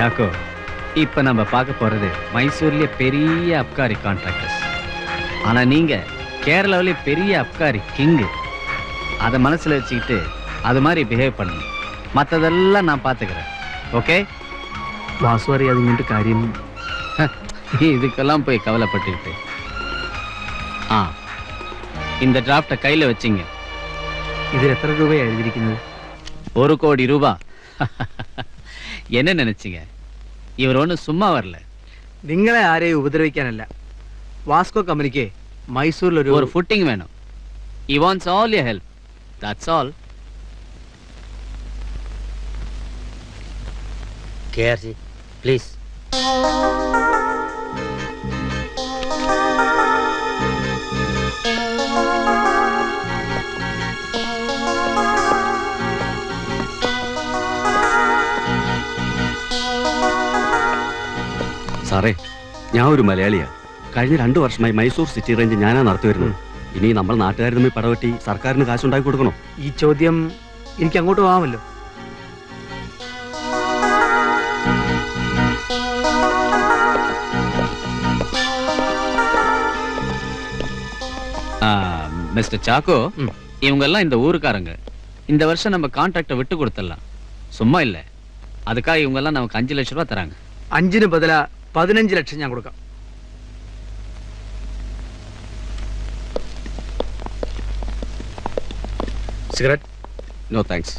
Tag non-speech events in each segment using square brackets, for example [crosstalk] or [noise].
Choco இப்போ நம்ம பார்க்க போறது மைசூர்லேயே பெரிய அப்காரி கான்ட்ராக்டர்ஸ் ஆனா நீங்க கேரளாவிலே பெரிய அப்காரி கிங்கு அதை மனசுல வச்சுக்கிட்டு அது மாதிரி பிஹேவ் பண்ணணும். மற்றதெல்லாம் நான் பார்த்துக்கிறேன். ஓகே வாசு அறியாதீங்கன்ட்டு காரியம் இதுக்கெல்லாம் போய் கவலைப்பட்டுக்கிட்டு. ஆ இந்த டிராஃப்டை கையில் வச்சிங்க. இது எத்தனை ரூபாய் எழுதியிருக்கிறது? ஒரு கோடி ரூபா. [laughs] என்ன நினைச்சீங்க இவர் ஒன்றும் சும்மா வரல നിങ്ങളെ ആരെയും ഉപദ്രവിക്കാനല്ല വാസ്കോ കമ്പനിക്ക് മൈസൂരിൽ ഒരു ஒரு ஃபுட்டிங் வேணும் he wants all your help that's all KRC please സാറേ ഞാൻ ഒരു മലയാളിയാ കഴിഞ്ഞ രണ്ടു വർഷമായി മൈസൂർ സിറ്റി റേഞ്ച് ഞാനാ നടത്തി വരുന്നത് ഇനി നമ്മൾ നാട്ടുകാർ തമ്മിൽ പടവെട്ടി സർക്കാരിന് കാശുണ്ടാക്കി കൊടുക്കണോ ഈ ചോദ്യം എനിക്ക് അങ്ങോട്ട് പോകാമല്ലോ மிஸ்டர் சாக்கோ ம். இவங்க எல்லாம் இந்த ஊருக்காரங்க இந்த வருஷம் நம்ம கான்ட்ராக்டை விட்டு கொடுத்துடலாம் சும்மா இல்லை அதுக்காக இவங்க எல்லாம் நமக்கு அஞ்சு லட்ச ரூபா தராங்க അഞ്ചിന് ബദല പതിനഞ്ച് ലക്ഷം ഞാൻ കൊടുക്കാം. സിഗരറ്റ്? നോ താങ്ക്സ്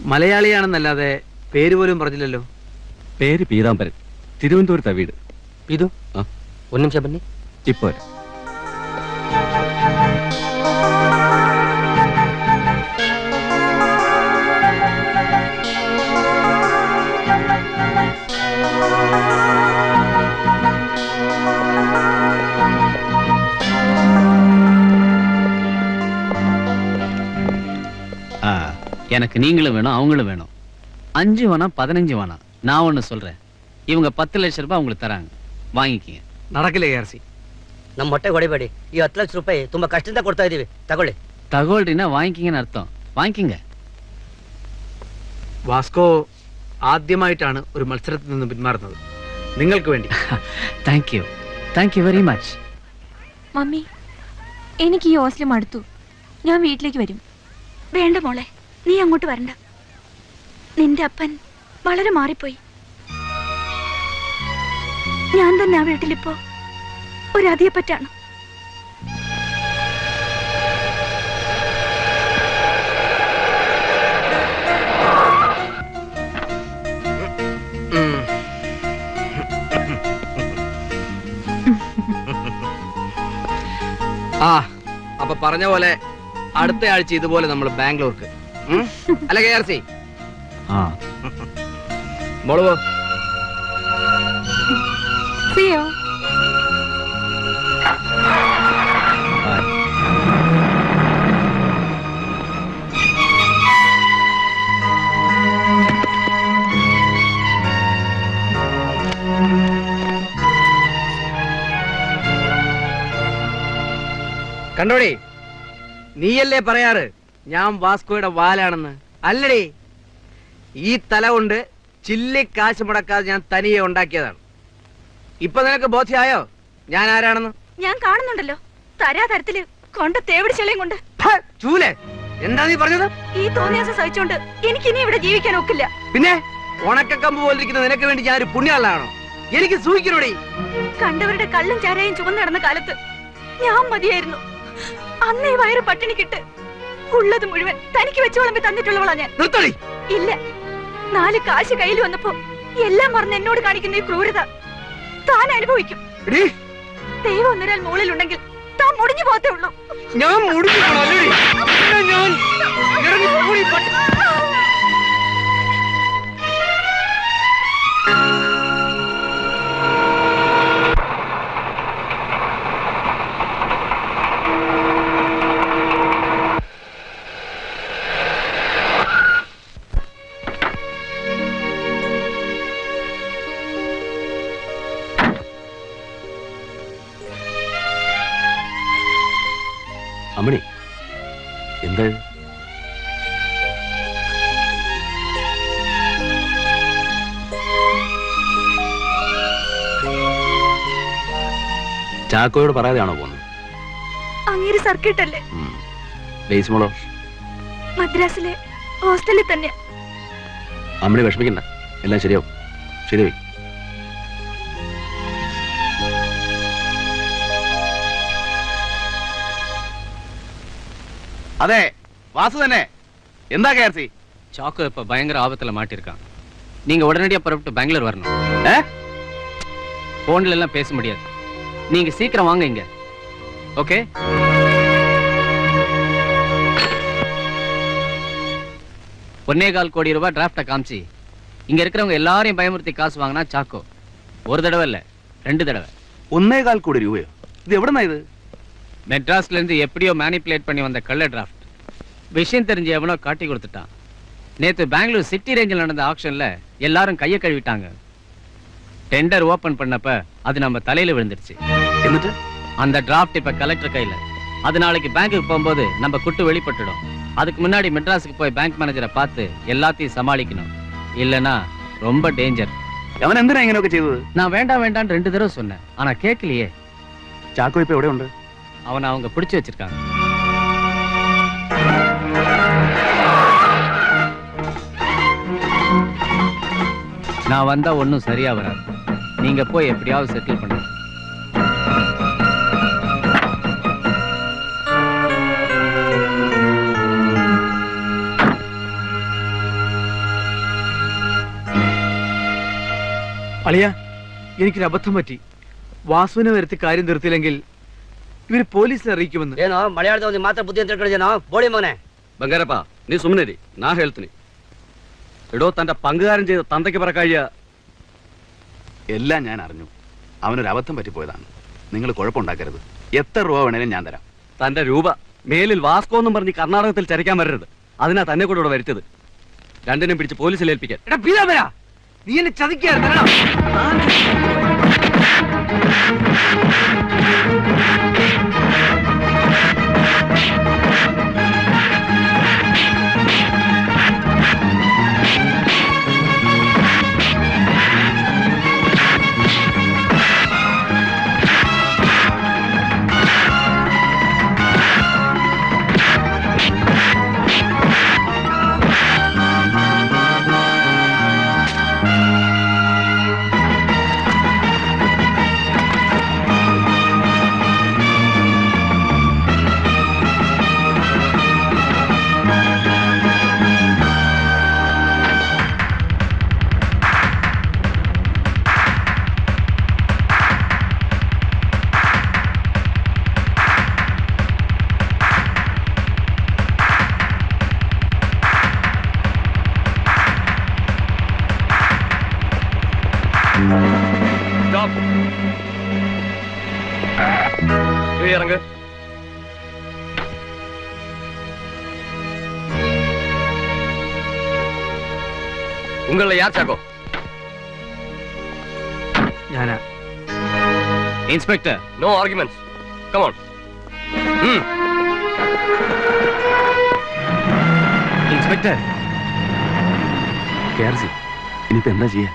മലയാളിയാണെന്നല്ലാതെ പേര് പോലും പറഞ്ഞില്ലല്ലോ. പേര് പീതാംബരൻ. തിരുവനന്തപുരത്താ വീട്. പീതു? ഒന്നും ശബന്നി ഇപ്പോ எனக்கு நீங்களும் வேணும் அவங்களும் வேணும் அஞ்சு வேணாம் பதினஞ்சு வேணாம் நான் ஒன்று சொல்கிறேன் இவங்க பத்து லட்ச ரூபாய் உங்களுக்கு தராங்க வாங்கிக்கிங்க നടക്കില്ല കെ ആർ സി ನಮ್ಮ ಹೊಟ್ಟೆ ಹೊಡಿಬೇಡಿ ಈ ಹತ್ತು ಲಕ್ಷ ರೂಪಾಯಿ ತುಂಬಾ ಕಷ್ಟದಿಂದ ಕೊಡ್ತಾ ಇದೀವಿ ತಗೊಳ್ಳಿ தகவல்னா வாங்கிக்கிங்கன்னு அர்த்தம் வாங்கிக்கிங்க വാസ്കോ ആദ്യമായിട്ടാണ് ഒരു മത്സരത്തിൽ നിന്ന് പിന്മാറുന്നത് നിങ്ങൾക്ക് വേണ്ടി thank you thank you very much mummy എനിക്ക് ഈ ഹോസ്റ്റൽ മടുത്തു ഞാൻ വീട്ടിലേക്ക് വരും വേണ്ട മോളെ നീ അങ്ങോട്ട് വരണ്ട. നിന്റെ അപ്പൻ വളരെ മാറിപ്പോയി. ഞാൻ തന്നെ ആ വീട്ടിലിപ്പോ പറ്റാണ് ആ അപ്പൊ പറഞ്ഞ പോലെ അടുത്ത ആഴ്ച ഇതുപോലെ നമ്മൾ ബാംഗ്ലൂർക്ക്? അല്ല കെ ആർ സി. ஆ മോൾ പോ. സിയോ? കണ്ടോടി? നീയല്ലേ പറയാറ്? ഞാൻ വാസ്കോയുടെ വാലാണെന്ന്. അല്ലടി ഈ തല കൊണ്ട് ചില്ലി കാശ് മുടക്കാതെ ഞാൻ തനിയെ ഉണ്ടാക്കിയതാണ്. ഇപ്പൊ നിനക്ക് ബോധ്യമായോ? ഞാൻ ആരാണെന്ന്? ഞാൻ കാണുന്നുണ്ടല്ലോ. തരാ തരത്തിൽ കൊണ്ട തേവിടി ചെളിയും കൊണ്ട്. ചൂലേ. എന്താ നീ പറഞ്ഞത്? ഈ തോന്നിയാസം സഹിച്ചോണ്ട് എനിക്ക് ഇനി ഇവിടെ ജീവിക്കാൻ ഒക്കില്ല. പിന്നെ ഉണക്കക്കമ്പ് പോലിരിക്കുന്ന നിനക്ക് വേണ്ടി ഞാൻ ഒരു പുണ്യാളാണോ എനിക്ക് സൂഹിക്കണോടി. കണ്ടവരുടെ കള്ളും ചാരയും ചുമന്ന് നടന്ന കാലത്ത് ഞാൻ മതിയായിരുന്നു. അന്നേ വയറ് പട്ടിണിക്കിട്ട് ഉള്ളത് മുഴുവൻ തനിക്ക് വെച്ച് വിളമ്പി തന്നിട്ടുള്ളവളാ ഞാൻ. നിർത്തടി. ഇല്ല. നാല് കാശ് കയ്യിൽ വന്നപ്പോ എല്ലാം മറന്ന് എന്നോട് കാണിക്കുന്ന ഈ ക്രൂരത താൻ അനുഭവിക്കും. ദൈവം ഒന്നൊരാൾ മുകളിലുണ്ടെങ്കിൽ താൻ മുടിഞ്ഞു പോകത്തേ ഉള്ളൂ. ഞാൻ മുടിഞ്ഞു ഞാൻ ഇറങ്ങി അമ്മണി എന്ത്? ചാക്കോയോട് പറയാതെയാണോ പോകുന്നത്? അങ്ങേര് സർക്കിട്ട് അല്ലേ ബേസ്മോളോ മദ്രാസിലെ ഹോസ്റ്റലിൽ തന്നെയാ. അമ്മണി വിഷമിക്കണ്ട. എല്ലാം ശരിയാവും. ശരിയായി അതെ വാസു തന്നെ എന്താ കെ ആർ സി சாக்கோ இப்ப பயங்கர ஆபத்துல மாட்டிருக்கான் நீங்க உடனடியா புறப்பட்டு பெங்களூர் வரணும் ഏ? போன்ல எல்லாம் பேச முடியாது நீங்க சீக்கிரம் வாங்க இங்க ஓகே ஒன்னே கால் கோடி ரூபாய் டிராஃப்டை காமிச்சு இங்க இருக்கிறவங்க எல்லாரையும் பயமுறுத்தி காசு வாங்கினா சாக்கோ ஒரு தடவை இல்ல ரெண்டு தடவை ഒന്നേകാൽ കോടി രൂപയോ ഇത് എവിടെന്നാ ഇത് மெட்ராஸ்ல இருந்து எப்படியோ மேனிப்புலேட் பண்ணி வந்த கள்ள டிராஃப்ட் விஷயம் தெரிஞ்சு எவனோ காட்டி கொடுத்துட்டான். நேற்று பெங்களூர் சிட்டி ரேஞ்சில் நடந்த ஆக்ஷன்ல எல்லாரும் கையை கழுவிட்டாங்க. டெண்டர் ஓப்பன் பண்ணப்ப அது நம்ம தலையில விழுந்துருச்சு அந்த டிராஃப்ட் இப்ப கலெக்டர் கையில. அது நாளைக்கு பேங்க்குக்கு போகும்போது நம்ம குட்டு வெளிப்பட்டுடும். அதுக்கு முன்னாடி மெட்ராஸுக்கு போய் பேங்க் மேனேஜரை பார்த்து எல்லாத்தையும் சமாளிக்கணும். இல்லனா ரொம்ப டேஞ்சர் ఎవరు ఎందుకు నేను ఒక చెవు నా వేండా వేండా అని రెండు తరం సున్నా అనా కేక్ లియే அவனை அவங்க பிடிச்சு வச்சிருக்காங்க நான் வந்தா ஒன்றும் சரியா வராது நீங்க போய் எப்படியாவது செட்டில் பண்ணுங்க അളിയ എനിക്കൊരു അബദ്ധം പറ്റി വാസുവിനെ വരുത്തി കാര്യം തീർത്തില്ലെങ്കിൽ ഇവര് പോലീസിനെ അറിയിക്കുമെന്ന് ಏನೋ ಮಲಯಾಳದ ಒಂದು ಮಾತ್ರ ಬುದ್ಧಿ ಅಂತ ತಿಳ್ಕೊಂಡಿದ್ದೇನೋ ಬೋಳಿ ಮಗನೆ ബംഗാരപ്പ നീ സുമ്മനരി നാ ഹെൽത്തിന് എടോ തന്റെ പങ്കുകാരൻ ചെയ്ത തന്തയ്ക്ക് പറക്കാഴിയ എല്ലാം ഞാൻ അറിഞ്ഞു അവനൊരു അബദ്ധം പറ്റിപ്പോയതാണ് നിങ്ങൾ കുഴപ്പമുണ്ടാക്കരുത് എത്ര രൂപ വേണേലും ഞാൻ തരാം തന്റെ രൂപ മേലിൽ വാസ്കോ എന്നും പറഞ്ഞ് കർണാടകത്തിൽ ചരക്കാൻ വരരുത് അതിനാ തന്നെ കൂടെ ഇവിടെ വരുത്തത് രണ്ടിനും പിടിച്ച് പോലീസിൽ ഏൽപ്പിക്കാൻ എടാ പീതാമര നീ എന്നെ ചതിക്കായിരുന്നു ഇറങ്ങ് ഉങ്ങളെ യാർ ചാക്കോ ഞാനാ inspector no arguments come on inspector K R C ഇനിയിപ്പോ എന്താ ചെയ്യാ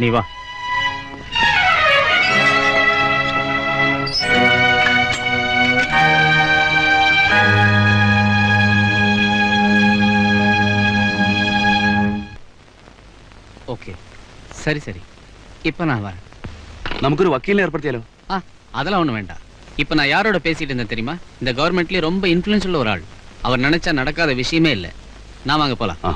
நீ வா சரி சரி இப்போ நான் வரேன் നമുക്കൊരു വക്കീലിനെ ഏർപ്പെടുത്തിയാലോ ஆ அதெல்லாம் ஒன்றும் வேண்டாம் இப்போ நான் யாரோட பேசிட்டு இருந்தேன் தெரியுமா இந்த கவர்மெண்ட்லேயே ரொம்ப இன்ஃப்ளூயன்ஸ் உள்ள ஒரு ஆள் அவர் நினைச்சா நடக்காத விஷயமே இல்லை நான் வாங்க போலாம் ആ